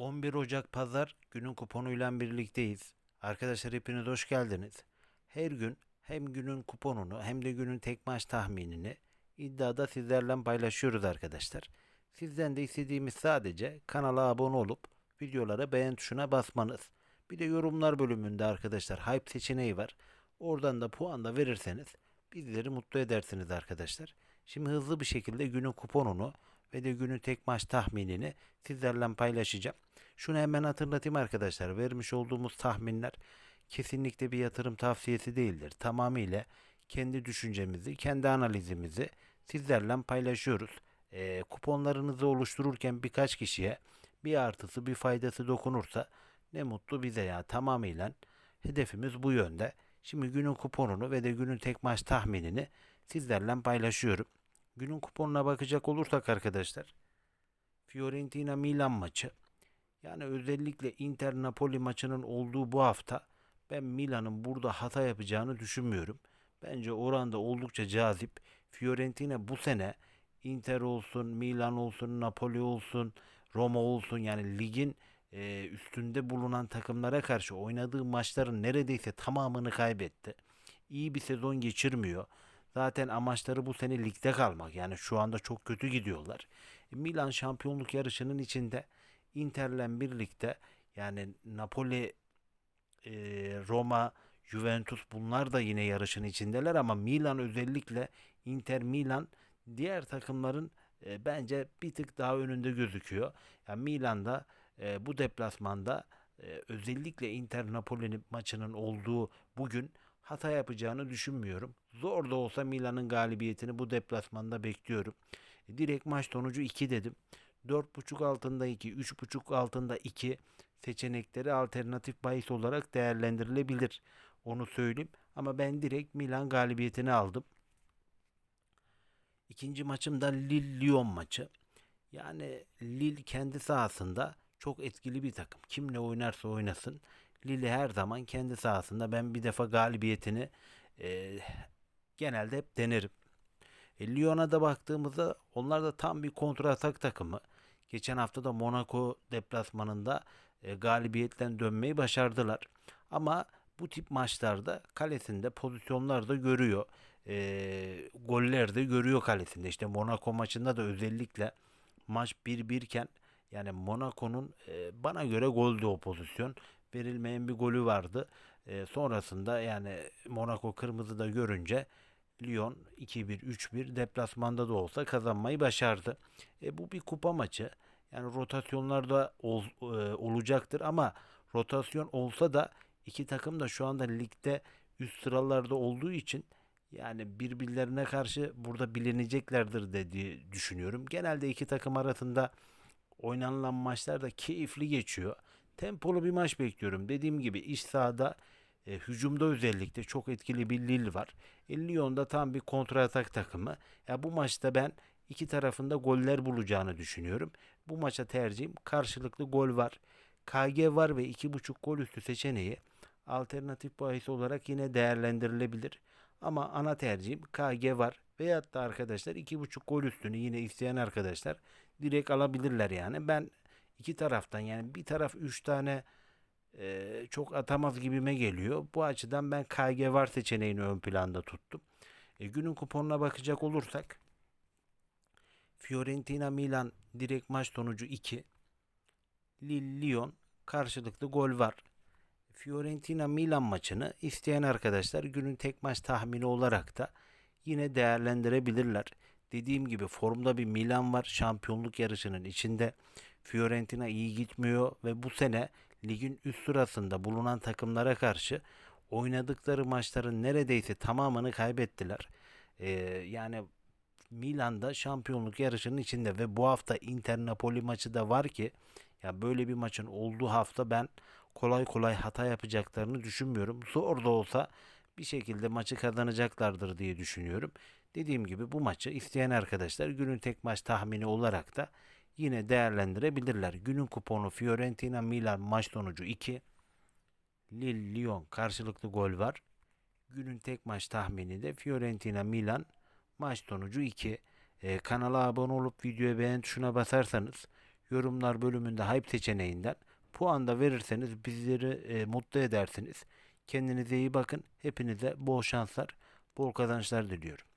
11 Ocak Pazar günün kuponuyla birlikteyiz. Arkadaşlar hepiniz hoş geldiniz. Her gün hem günün kuponunu hem de günün tek maç tahminini iddiada sizlerle paylaşıyoruz arkadaşlar. Sizden de istediğimiz sadece kanala abone olup videolara beğen tuşuna basmanız. Bir de yorumlar bölümünde arkadaşlar hype seçeneği var. Oradan da puan da verirseniz bizleri mutlu edersiniz arkadaşlar. Şimdi hızlı bir şekilde günün kuponunu ve de günün tek maç tahminini sizlerle paylaşacağım. Şunu hemen hatırlatayım arkadaşlar. Vermiş olduğumuz tahminler kesinlikle bir yatırım tavsiyesi değildir. Tamamıyla kendi düşüncemizi, kendi analizimizi sizlerle paylaşıyoruz. Ee, kuponlarınızı oluştururken birkaç kişiye bir artısı bir faydası dokunursa ne mutlu bize ya tamamıyla hedefimiz bu yönde. Şimdi günün kuponunu ve de günün tek maç tahminini sizlerle paylaşıyorum. Günün kuponuna bakacak olursak arkadaşlar Fiorentina Milan maçı yani özellikle Inter Napoli maçının olduğu bu hafta ben Milan'ın burada hata yapacağını düşünmüyorum. Bence oranda oldukça cazip. Fiorentina bu sene Inter olsun, Milan olsun, Napoli olsun, Roma olsun yani ligin e, üstünde bulunan takımlara karşı oynadığı maçların neredeyse tamamını kaybetti. İyi bir sezon geçirmiyor. Zaten amaçları bu sene ligde kalmak. Yani şu anda çok kötü gidiyorlar. E, Milan şampiyonluk yarışının içinde Inter'le birlikte yani Napoli, e, Roma, Juventus bunlar da yine yarışın içindeler ama Milan özellikle Inter Milan diğer takımların e, bence bir tık daha önünde gözüküyor. Yani Milan'da e, bu deplasmanda e, özellikle Inter Napoli maçının olduğu bugün hata yapacağını düşünmüyorum. Zor da olsa Milan'ın galibiyetini bu deplasmanda bekliyorum. E, direkt maç sonucu 2 dedim. 4.5 altında 2, 3.5 altında 2 seçenekleri alternatif bahis olarak değerlendirilebilir. Onu söyleyeyim. Ama ben direkt Milan galibiyetini aldım. İkinci maçım da Lille-Lyon maçı. Yani Lille kendi sahasında çok etkili bir takım. Kimle oynarsa oynasın. Lille her zaman kendi sahasında ben bir defa galibiyetini e, genelde hep denerim. E, Lyon'a da baktığımızda onlar da tam bir kontratak takımı. Geçen hafta da Monaco deplasmanında e, galibiyetten dönmeyi başardılar. Ama bu tip maçlarda kalesinde pozisyonlar da görüyor. E, goller de görüyor kalesinde. İşte Monaco maçında da özellikle maç 1-1 iken yani Monaco'nun e, bana göre goldü o pozisyon. Verilmeyen bir golü vardı. E, sonrasında yani Monaco kırmızı da görünce Lyon 2-1, 3-1 deplasmanda da olsa kazanmayı başardı. E, bu bir kupa maçı. Yani rotasyonlarda ol, e, olacaktır ama rotasyon olsa da iki takım da şu anda ligde üst sıralarda olduğu için yani birbirlerine karşı burada bilineceklerdir dediği düşünüyorum. Genelde iki takım arasında oynanılan maçlar da keyifli geçiyor. Tempolu bir maç bekliyorum. Dediğim gibi iş sahada e, hücumda özellikle çok etkili bir Lille var. E, Lyon da tam bir kontratak takımı. Ya bu maçta ben iki tarafında goller bulacağını düşünüyorum. Bu maça tercihim karşılıklı gol var. KG var ve 2.5 gol üstü seçeneği alternatif bahis olarak yine değerlendirilebilir. Ama ana tercihim KG var. Veyahut da arkadaşlar 2.5 gol üstünü yine isteyen arkadaşlar direkt alabilirler yani. Ben iki taraftan yani bir taraf 3 tane e, çok atamaz gibime geliyor. Bu açıdan ben KG var seçeneğini ön planda tuttum. E, günün kuponuna bakacak olursak Fiorentina Milan direkt maç sonucu 2. Lille Lyon karşılıklı gol var. Fiorentina Milan maçını isteyen arkadaşlar günün tek maç tahmini olarak da yine değerlendirebilirler. Dediğim gibi formda bir Milan var şampiyonluk yarışının içinde. Fiorentina iyi gitmiyor ve bu sene ligin üst sırasında bulunan takımlara karşı oynadıkları maçların neredeyse tamamını kaybettiler. Ee, yani Milan'da şampiyonluk yarışının içinde ve bu hafta Inter Napoli maçı da var ki ya böyle bir maçın olduğu hafta ben kolay kolay hata yapacaklarını düşünmüyorum. Zor da olsa bir şekilde maçı kazanacaklardır diye düşünüyorum. Dediğim gibi bu maçı isteyen arkadaşlar günün tek maç tahmini olarak da yine değerlendirebilirler. Günün kuponu Fiorentina Milan maç sonucu 2. Lille Lyon karşılıklı gol var. Günün tek maç tahmini de Fiorentina Milan maç sonucu 2. Ee, kanala abone olup videoya beğen tuşuna basarsanız yorumlar bölümünde hype seçeneğinden puan da verirseniz bizleri e, mutlu edersiniz. Kendinize iyi bakın. Hepinize bol şanslar, bol kazançlar diliyorum.